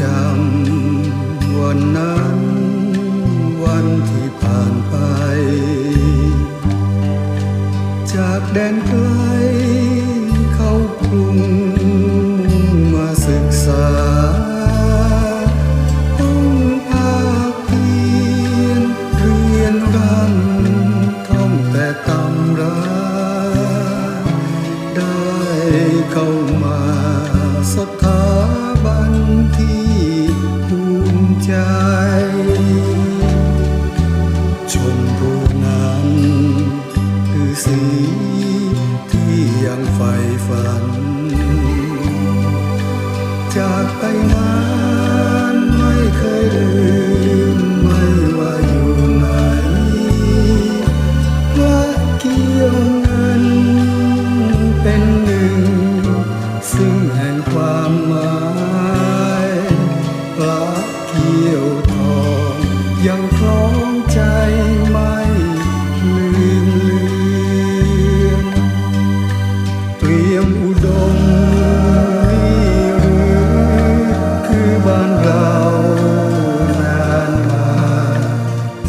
จำวันนั้นวันที่ผ่านไป จากแดนไกลเข้ากรุง ชมผู้นั้นคือสีที่ยังใฝ่ฝัน จากไปนั้น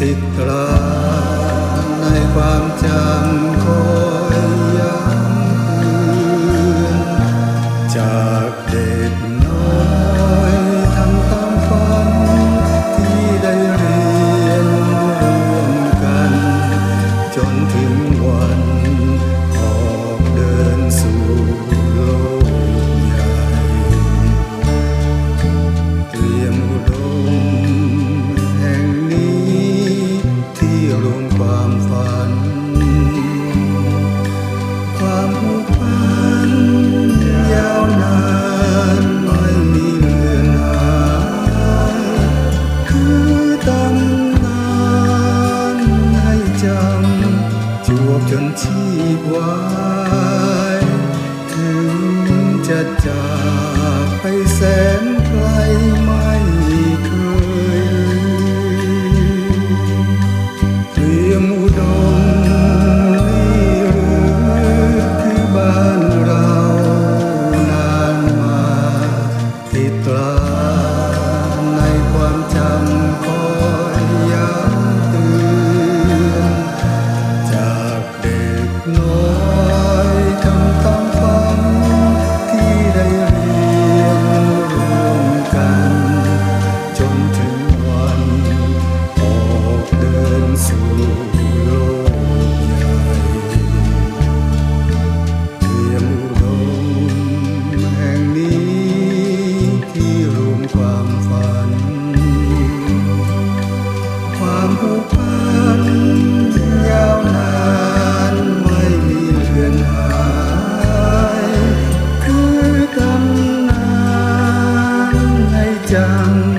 tetra นที่วายถึงจะจากไปแสนไกลไม่เคยเตรียมอุดม ความฝัน ความผูกพันยาวนานไม่มีเลือนหายคือกำนานให้จำ